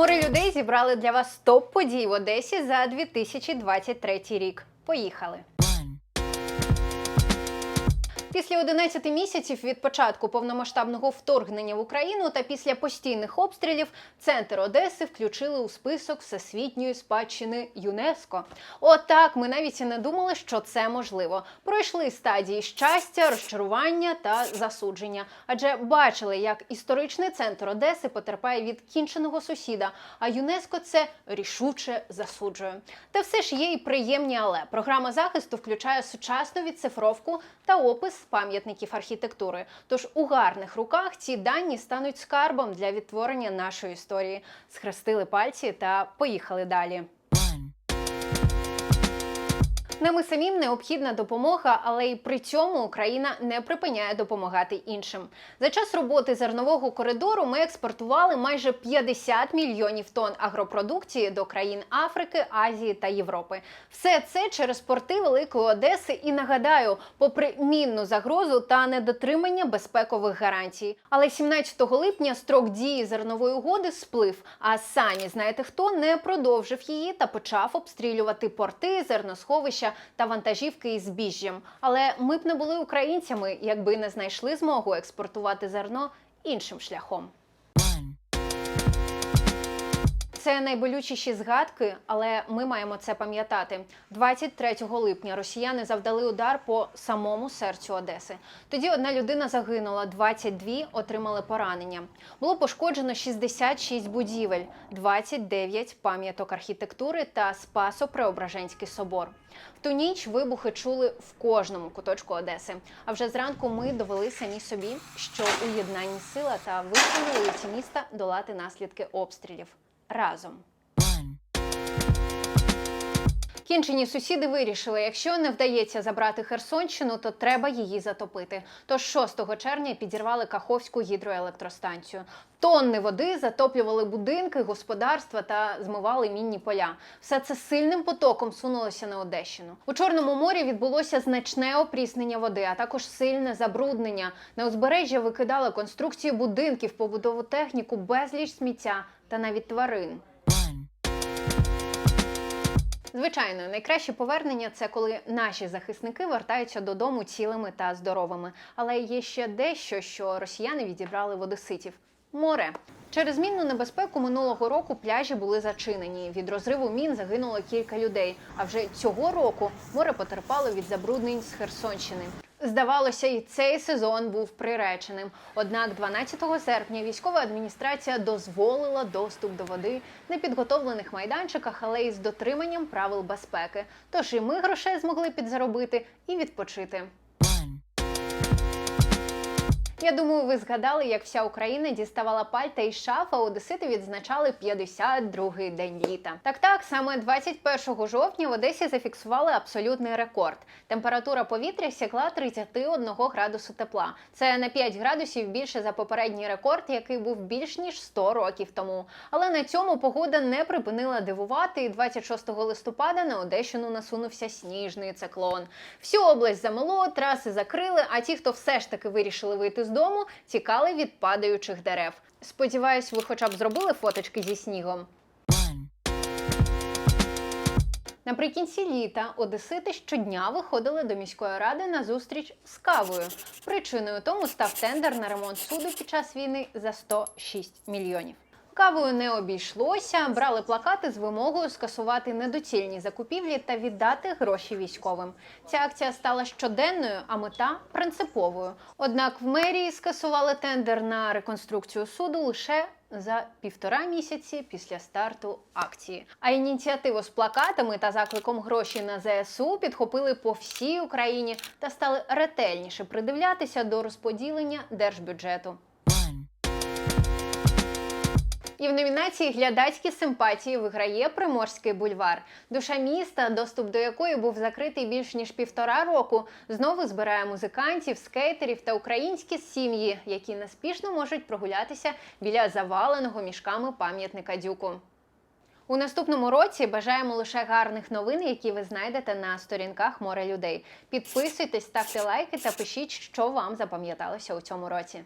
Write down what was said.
Море людей зібрали для вас топ подій в Одесі за 2023 рік. Поїхали! Після 11 місяців від початку повномасштабного вторгнення в Україну та після постійних обстрілів центр Одеси включили у список всесвітньої спадщини ЮНЕСКо. Отак ми навіть і не думали, що це можливо. Пройшли стадії щастя, розчарування та засудження, адже бачили, як історичний центр Одеси потерпає від кінченого сусіда. А ЮНЕСКо це рішуче засуджує. Та все ж є і приємні, але програма захисту включає сучасну відцифровку та опис пам'ятників архітектури. Тож у гарних руках ці дані стануть скарбом для відтворення нашої історії. Схрестили пальці та поїхали далі. Нам і самим необхідна допомога, але й при цьому Україна не припиняє допомагати іншим. За час роботи зернового коридору ми експортували майже 50 мільйонів тонн агропродукції до країн Африки, Азії та Європи. Все це через порти Великої Одеси. І нагадаю, попри мінну загрозу та недотримання безпекових гарантій. Але 17 липня строк дії зернової угоди сплив. А самі знаєте хто не продовжив її та почав обстрілювати порти, зерносховища та вантажівки із збіжжям. Але ми б не були українцями, якби не знайшли змогу експортувати зерно іншим шляхом. Це найболючіші згадки, але ми маємо це пам'ятати. 23 липня росіяни завдали удар по самому серцю Одеси. Тоді одна людина загинула, 22 отримали поранення. Було пошкоджено 66 будівель, 29 пам'яток архітектури та Спасо-Преображенський собор. В ту ніч вибухи чули в кожному куточку Одеси. А вже зранку ми довели самі собі, що у єднанні сила та вийшли на вулиці міста долати наслідки обстрілів разом. Кінчені сусіди вирішили, якщо не вдається забрати Херсонщину, то треба її затопити. Тож 6 червня підірвали Каховську гідроелектростанцію. Тонни води затоплювали будинки, господарства та змивали мінні поля. Все це сильним потоком сунулося на Одещину. У Чорному морі відбулося значне опріснення води, а також сильне забруднення. На узбережжя викидали конструкції будинків, побудову техніку, безліч сміття та навіть тварин. Звичайно, найкраще повернення це коли наші захисники вертаються додому цілими та здоровими. Але є ще дещо, що росіяни відібрали в. Море. Через мінну небезпеку минулого року пляжі були зачинені. Від розриву мін загинуло кілька людей. А вже цього року море потерпало від забруднень з Херсонщини. Здавалося, і цей сезон був приреченим. Однак 12 серпня військова адміністрація дозволила доступ до води на підготовлених майданчиках, але із дотриманням правил безпеки. Тож і ми грошей змогли підзаробити і відпочити. Я думаю, ви згадали, як вся Україна діставала пальта із шаф, а одесити відзначали 52-й день літа. Так, так, саме 21 жовтня в Одесі зафіксували абсолютний рекорд. Температура повітря сягла 31 градусу тепла. Це на 5 градусів більше за попередній рекорд, який був більш ніж 100 років тому. Але на цьому погода не припинила дивувати. І 26 листопада на Одещину насунувся сніжний циклон. Всю область замело, траси закрили. А ті, хто все ж таки вирішили вийти з дому, тікали від падаючих дерев. Сподіваюсь, ви хоча б зробили фоточки зі снігом. Наприкінці літа одесити щодня виходили до міської ради на зустріч з кавою. Причиною тому став тендер на ремонт суду під час війни за 106 мільйонів. Кавою не обійшлося, брали плакати з вимогою скасувати недоцільні закупівлі та віддати гроші військовим. Ця акція стала щоденною, а мета принциповою. Однак в мерії скасували тендер на реконструкцію суду лише за півтора місяці після старту акції. А ініціативу з плакатами та закликом гроші на ЗСУ підхопили по всій Україні та стали ретельніше придивлятися до розподілення держбюджету. І в номінації Глядацькі симпатії виграє Приморський бульвар. Душа міста, доступ до якої був закритий більш ніж півтора року, знову збирає музикантів, скейтерів та українські сім'ї, які неспішно можуть прогулятися біля заваленого мішками пам'ятника дюку. У наступному році бажаємо лише гарних новин, які ви знайдете на сторінках море людей. Підписуйтесь, ставте лайки та пишіть, що вам запам'яталося у цьому році.